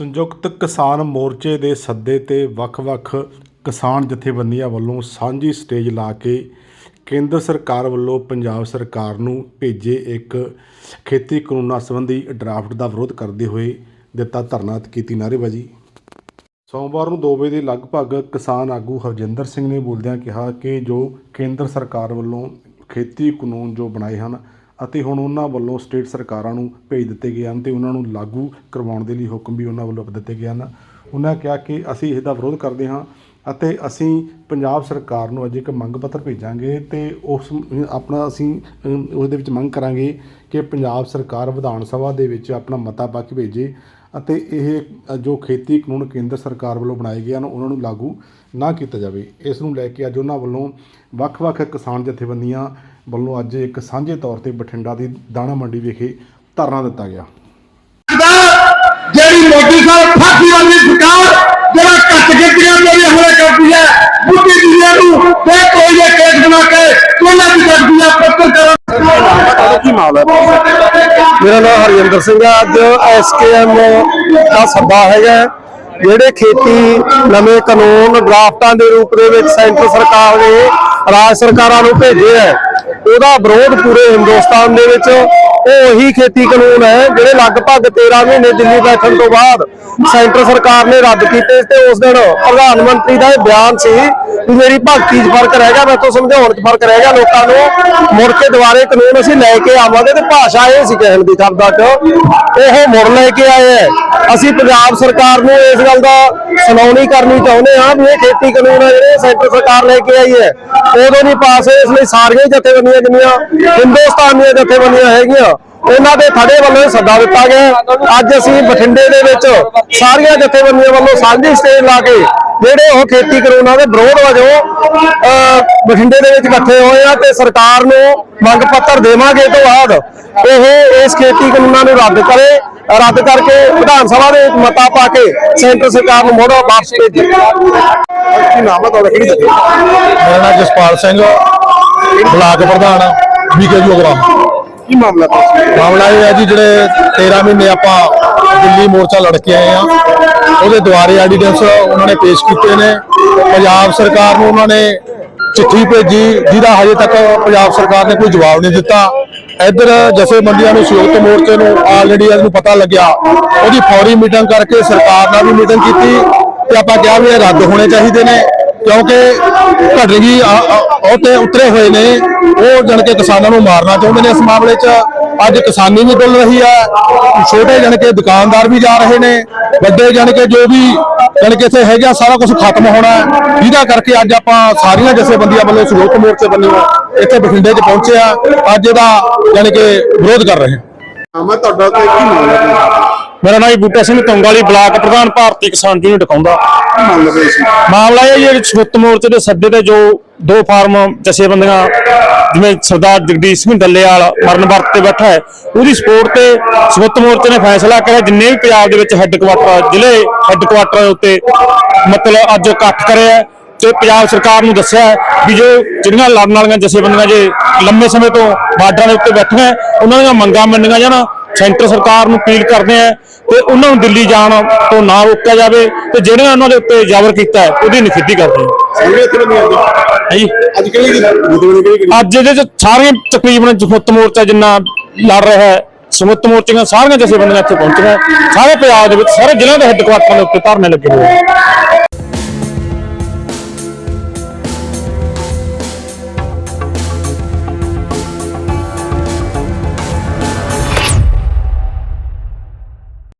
ਸੰਯੁਕਤ ਕਿਸਾਨ ਮੋਰਚੇ ਦੇ ਸੱਦੇ ਤੇ ਵੱਖ-ਵੱਖ ਕਿਸਾਨ ਜਥੇਬੰਦੀਆਂ ਵੱਲੋਂ ਸਾਂਝੀ ਸਟੇਜ ਲਾ ਕੇ ਕੇਂਦਰ ਸਰਕਾਰ ਵੱਲੋਂ ਪੰਜਾਬ ਸਰਕਾਰ ਨੂੰ ਭੇਜੇ ਇੱਕ ਖੇਤੀ ਕਾਨੂੰਨਾਂ ਸੰਬੰਧੀ ਡਰਾਫਟ ਦਾ ਵਿਰੋਧ ਕਰਦੇ ਹੋਏ ਦਿੱਤਾ ਧਰਨਾ ਤੇ ਕੀਤੀ ਨਾਅਰੇਬਾਜ਼ੀ। ਸੋਮਵਾਰ ਨੂੰ 2 ਵਜੇ ਦੇ ਲਗਭਗ ਕਿਸਾਨ ਆਗੂ ਹਰਜਿੰਦਰ ਸਿੰਘ ਨੇ ਬੋਲਦਿਆਂ ਕਿਹਾ ਕਿ ਜੋ ਕੇਂਦਰ ਸਰਕਾਰ ਵੱਲੋਂ ਖੇਤੀ ਕਾਨੂੰਨ ਜੋ ਬਣਾਏ ਹਨ ਅਤੇ ਹੁਣ ਉਹਨਾਂ ਵੱਲੋਂ ਸਟੇਟ ਸਰਕਾਰਾਂ ਨੂੰ ਭੇਜ ਦਿੱਤੇ ਗਏ ਹਨ ਤੇ ਉਹਨਾਂ ਨੂੰ ਲਾਗੂ ਕਰਵਾਉਣ ਦੇ ਲਈ ਹੁਕਮ ਵੀ ਉਹਨਾਂ ਵੱਲੋਂ ਦਿੱਤੇ ਗਏ ਹਨ। ਉਹਨਾਂ ਕਿਹਾ ਕਿ ਅਸੀਂ ਇਸ ਦਾ ਵਿਰੋਧ ਕਰਦੇ ਹਾਂ ਅਤੇ ਅਸੀਂ ਪੰਜਾਬ ਸਰਕਾਰ ਨੂੰ ਅੱਜ ਇੱਕ ਮੰਗ ਪੱਤਰ ਭੇਜਾਂਗੇ ਤੇ ਉਸ ਆਪਣਾ ਅਸੀਂ ਅਮ, ਉਹਦੇ ਵਿੱਚ ਮੰਗ ਕਰਾਂਗੇ ਕਿ ਪੰਜਾਬ ਸਰਕਾਰ ਵਿਧਾਨ ਸਭਾ ਦੇ ਵਿੱਚ ਆਪਣਾ ਮਤਾ ਪਾ ਕੇ ਭੇਜੇ ਅਤੇ ਇਹ ਜੋ ਖੇਤੀ ਕਾਨੂੰਨ ਕੇਂਦਰ ਸਰਕਾਰ ਵੱਲੋਂ ਬਣਾਏ ਗਏ ਹਨ ਉਹਨਾਂ ਨੂੰ ਲਾਗੂ ਨਾ ਕੀਤਾ ਜਾਵੇ। ਇਸ ਨੂੰ ਲੈ ਕੇ ਅੱਜ ਉਹਨਾਂ ਵੱਲੋਂ ਵੱਖ-ਵੱਖ ਕਿਸਾਨ ਜਥੇਬੰਦੀਆਂ ਵੱਲੋਂ ਅੱਜ ਇੱਕ ਸਾਂਝੇ ਤੌਰ ਤੇ ਬਠਿੰਡਾ ਦੀ ਦਾਣਾ ਮੰਡੀ ਵਿਖੇ ਧਰਨਾ ਦਿੱਤਾ ਗਿਆ। ਜਿਹੜੀ ਮੋਦੀ ਸਾਹਿਬ ਫਾਸੀ ਵਾਲੀ ਸਰਕਾਰ ਜਿਹੜਾ ਕੱਟ ਗਿੱਟੀਆਂ ਮੇਰੇ ਹਮਲੇ ਕਰਦੀ ਹੈ ਬੁੱਢੀ ਦੁਨੀਆ ਨੂੰ ਤੇ ਕੋਈ ਦੇ ਕੇਸ ਬਣਾ ਕੇ ਕੋਲਾ ਦੀ ਕਰਦੀ ਹੈ ਪੱਤਰਕਾਰ ਕੀ ਮੇਰਾ ਨਾਮ ਹਰਜਿੰਦਰ ਸਿੰਘ ਹੈ। ਅੱਜ ਐਸਕੇਐਮ ਦਾ ਸੱਦਾ ਹੈਗਾ। ਜਿਹੜੇ ਖੇਤੀ ਨਵੇਂ ਕਾਨੂੰਨ ਡਰਾਫਟਾਂ ਦੇ ਰੂਪ ਦੇ ਵਿੱਚ ਸੈਂਟਰ ਸਰਕਾਰ ਨੇ ਰਾਜ ਸਰਕਾਰਾਂ ਨੂੰ ਭੇਜੇ ਹੈ। ਉਹਦਾ ਵਿਰੋਧ ਪੂਰੇ ਹਿੰਦੁਸਤਾਨ ਦੇ ਵਿੱਚ ਉਹ ਉਹੀ ਖੇਤੀ ਕਾਨੂੰਨ ਹੈ, ਜਿਹੜੇ ਲਗਭਗ 13 ਮਹੀਨੇ ਦਿੱਲੀ ਬੈਠਣ ਤੋਂ ਬਾਅਦ ਸੈਂਟਰ ਸਰਕਾਰ ਨੇ ਰੱਦ ਕੀਤੇ ਤੇ ਉਸ ਦਿਨ ਪ੍ਰਧਾਨ ਮੰਤਰੀ ਦਾ ਇਹ ਬਿਆਨ ਸੀ ਵੀ ਮੇਰੀ ਭਗਤੀ 'ਚ ਫ਼ਰਕ ਰਹਿ ਗਿਆ ਮੈਂ ਮੈਥੋਂ ਸਮਝਾਉਣ 'ਚ ਫ਼ਰਕ ਰਹਿ ਗਿਆ ਲੋਕਾਂ ਨੂੰ। ਮੁੜ ਕੇ ਦੁਬਾਰੇ ਕਾਨੂੰਨ ਅਸੀਂ ਲੈ ਕੇ ਆਵਾਂਗੇ ਤੇ ਭਾਸ਼ਾ ਇਹ ਸੀ ਕਹਿਣ ਦੀ ਸ਼ਬਦਾਂ 'ਚ ਉਹ ਮੁੜ ਲੈ ਕੇ ਆਏ ਹੈ। ਅਸੀਂ ਪੰਜਾਬ ਸਰਕਾਰ ਨੂੰ ਇਸ ਗੱਲ ਦਾ ਸੁਣਾਉਣੀ ਕਰਨੀ ਚਾਹੁੰਦੇ ਹਾਂ ਵੀ ਇਹ ਖੇਤੀ ਕਾਨੂੰਨ ਹੈ ਜਿਹੜੇ ਸੈਂਟਰ ਸਰਕਾਰ ਲੈ ਕੇ ਆਈ ਹੈ। ਉਦੋਂ ਨਹੀਂ ਪਾਸ ਇਸ ਲਈ ਸਾਰੀਆਂ ਹੀ ਜਥੇਬੰਦੀਆਂ ਜਿੰਨੀਆਂ ਹਿੰਦੁਸਤਾਨ ਦੀਆਂ ਜਥੇਬੰਦੀਆਂ ਹੈਗੀਆਂ ਉਹਨਾਂ ਦੇ ਥੜੇ ਵੱਲੋਂ ਸੱਦਾ ਦਿੱਤਾ ਗਿਆ। ਅੱਜ ਅਸੀਂ ਬਠਿੰਡੇ ਦੇ ਵਿੱਚ ਸਾਰੀਆਂ ਜਥੇਬੰਦੀਆਂ ਵੱਲੋਂ ਸਾਂਝੀ ਸਟੇਜ ਲਾ ਕੇ ਜਿਹੜੇ ਉਹ ਖੇਤੀ ਕਾਨੂੰਨਾਂ ਦੇ ਵਿਰੋਧ ਵਜੋਂ ਬਠਿੰਡੇ ਦੇ ਵਿੱਚ ਇਕੱਠੇ ਹੋਏ ਆ ਤੇ ਸਰਕਾਰ ਨੂੰ ਮੰਗ ਪੱਤਰ ਦੇਵਾਂਗੇ ਤੋਂ ਬਾਅਦ ਇਹ ਇਸ ਖੇਤੀ ਕਾਨੂੰਨਾਂ ਨੂੰ ਰੱਦ ਕਰੇ। ਰੱਦ ਕਰਕੇ ਵਿਧਾਨ ਸਭਾ ਦੇ ਮਤਾ ਪਾ ਕੇ ਸੈਂਟਰ ਸਰਕਾਰ ਨੂੰ ਮੋੜੋ ਵਾਪਸ ਭੇਜੇ ਕੀ ਨਾਮ ਹੈ ਤੁਹਾਡਾ? ਕਿਹੜੀ ਜਥੇਬੰਦੀ ਮੇਰਾ ਨਾਮ ਜਸਪਾਲ ਸਿੰਘ ਬਲਾਕ ਪ੍ਰਧਾਨ ਬੀਕੇ ਜੋਗਰਾਮ। ਕੀ ਮਾਮਲਾ ਹੈ? ਮਾਮਲਾ ਇਹ ਹੈ ਜੀ, ਜਿਹੜੇ 13 ਮਹੀਨੇ ਆਪਾਂ ਦਿੱਲੀ ਮੋਰਚਾ ਲੜ ਕੇ ਆਏ ਆ ਉਹਦੇ ਦੁਆਰੇ ਆਰਡੀਨੈਂਸ ਉਹਨਾਂ ਨੇ ਪੇਸ਼ ਕੀਤੇ ਨੇ। ਪੰਜਾਬ ਸਰਕਾਰ ਨੂੰ ਉਹਨਾਂ ਨੇ ਚਿੱਠੀ ਭੇਜੀ, ਜਿਹਦਾ ਹਜੇ ਤੱਕ ਪੰਜਾਬ ਸਰਕਾਰ ਨੇ ਕੋਈ ਜਵਾਬ ਨਹੀਂ ਦਿੱਤਾ। ਇੱਧਰ ਜਥੇਬੰਦੀਆਂ ਨੂੰ ਸੰਯੁਕਤ ਮੋਰਚੇ ਨੂੰ ਆਲਰੇਡੀ ਇਹਨੂੰ ਪਤਾ ਲੱਗਿਆ, ਉਹਦੀ ਫੌਰੀ ਮੀਟਿੰਗ ਕਰਕੇ ਸਰਕਾਰ ਨਾਲ ਵੀ ਮੀਟਿੰਗ ਕੀਤੀ ਤੇ ਆਪਾਂ ਕਿਹਾ ਵੀ ਇਹ ਰੱਦ ਹੋਣੇ ਚਾਹੀਦੇ ਨੇ। ਕਿਉਂਕਿ ਘੜਗੀ ਉਹ ਉਤਰੇ ਹੋਏ ਨੇ। ਉਹ ਜਣ ਕੇ ਕਿਸਾਨਾਂ ਨੂੰ ਮਾਰਨਾ ਚਾਹੁੰਦੇ ਨੇ ਇਸ ਮਾਮਲੇ 'ਚ। ਅੱਜ ਕਿਸਾਨੀ ਵੀ ਡੁੱਲ ਰਹੀ ਹੈ। ਛੋਟੇ ਜਣ ਕੇ ਦੁਕਾਨਦਾਰ ਵੀ ਜਾ ਰਹੇ ਨੇ। ਵੱਡੇ ਜਣ ਕੇ ਜੋ ਵੀ ਜਣ ਕੇ ਇੱਥੇ ਹੈਗਾ ਸਾਰਾ ਕੁਝ ਖਤਮ ਹੋਣਾ ਜਿਹਦਾ ਕਰਕੇ ਅੱਜ ਆਪਾਂ ਸਾਰੀਆਂ ਜਥੇਬੰਦੀਆਂ ਵੱਲੋਂ ਸੰਯੁਕਤ ਮੋਰਚੇ ਵੱਲੋਂ ਇੱਥੇ ਬਠਿੰਡੇ 'ਚ ਪਹੁੰਚੇ ਆ। ਅੱਜ ਇਹਦਾ ਜਣ ਕੇ ਵਿਰੋਧ ਕਰ ਰਹੇ ਹਾਂ। ਮੈਂ ਤੁਹਾਡਾ ਤੇ ਕੀ ਮਾਮਲਾ? ਹੈ ਮੇਰਾ ਨਾਮ ਬੂਟਾ ਸਿੰਘ ਤੁੰਗਾਲੀ, ਬਲਾਕ ਪ੍ਰਧਾਨ ਭਾਰਤੀ ਕਿਸਾਨ ਯੂਨੀਅਨ ਟਕਾਉਂਦਾ ਮਾਮਲਾ ਇਹ ਹੈ ਜੀ ਸੁੱਤ ਮੋਰਚੇ ਦੇ ਸੱਦੇ ਤੇ ਜੋ ਦੋ ਫਾਰਮ ਜਥੇਬੰਦੀਆਂ, ਜਿਵੇਂ ਸਰਦਾਰ ਜਗਦੀਸ਼ ਸਿੰਘ ਡੱਲੇਵਾਲ ਮਰਨ ਵਰਤ ਤੇ ਬੈਠਾ ਹੈ, ਉਹਦੀ ਸਪੋਰਟ ਤੇ ਸੁੱਤ ਮੋਰਚੇ ਨੇ ਫੈਸਲਾ ਕਰਿਆ, ਜਿੰਨੇ ਵੀ ਪੰਜਾਬ ਦੇ ਵਿੱਚ ਹੈੱਡਕੁਆਟਰ ਜ਼ਿਲ੍ਹੇ ਹੈੱਡਕੁਆਟਰ ਉੱਤੇ ਮਤਲਬ ਅੱਜ ਇਕੱਠ ਕਰਿਆ ਹੈ, ਤੇ ਪੰਜਾਬ ਸਰਕਾਰ ਨੂੰ ਦੱਸਿਆ ਵੀ ਜੋ ਜਿਹੜੀਆਂ ਲੜਨ ਵਾਲੀਆਂ ਜਥੇਬੰਦੀਆਂ ਜੇ ਲੰਮੇ ਸਮੇਂ ਤੋਂ ਬਾਰਡਰਾਂ ਦੇ ਉੱਤੇ ਬੈਠੀਆਂ, ਉਹਨਾਂ ਦੀਆਂ ਮੰਗਾਂ ਮੰਨੀਆਂ ਜਾਣ ਸੈਂਟਰ ਸਰਕਾਰ ਨੂੰ ਅਪੀਲ ਕਰਦੇ ਆ ਤੇ ਉਹਨਾਂ ਨੂੰ ਦਿੱਲੀ ਜਾਣ ਤੋਂ ਨਾ ਰੋਕਿਆ ਜਾਵੇ ਤੇ ਜਿਹੜਿਆਂ ਉਹਨਾਂ ਦੇ ਉੱਤੇ ਜ਼ਬਰ ਕੀਤਾ ਹੈ ਉਹਦੀ ਨਿਖੇਧੀ ਕਰਦੇ ਆ। ਅੱਜ? ਜੀ? ਕਿਹੜੀ ਇਹਦੇ ਚ ਸਾਰੀਆਂ ਤਕਰੀਬਨ ਜਫਤ ਮੋਰਚਾ ਜਿੰਨਾ ਲੜ ਰਿਹਾ ਹੈ ਸਮੁੱਤ ਮੋਰਚੀਆਂ ਸਾਰੀਆਂ ਜਥੇਬੰਦੀਆਂ ਇੱਥੇ ਪਹੁੰਚੀਆਂ ਸਾਰੇ ਪੰਜਾਬ ਦੇ ਵਿੱਚ ਸਾਰੇ ਜ਼ਿਲ੍ਹਿਆਂ ਦੇ ਹੈੱਡਕੁਆਟਰਾਂ ਦੇ ਉੱਤੇ ਧਰਨੇ ਲੱਗੇ ਹੋਏ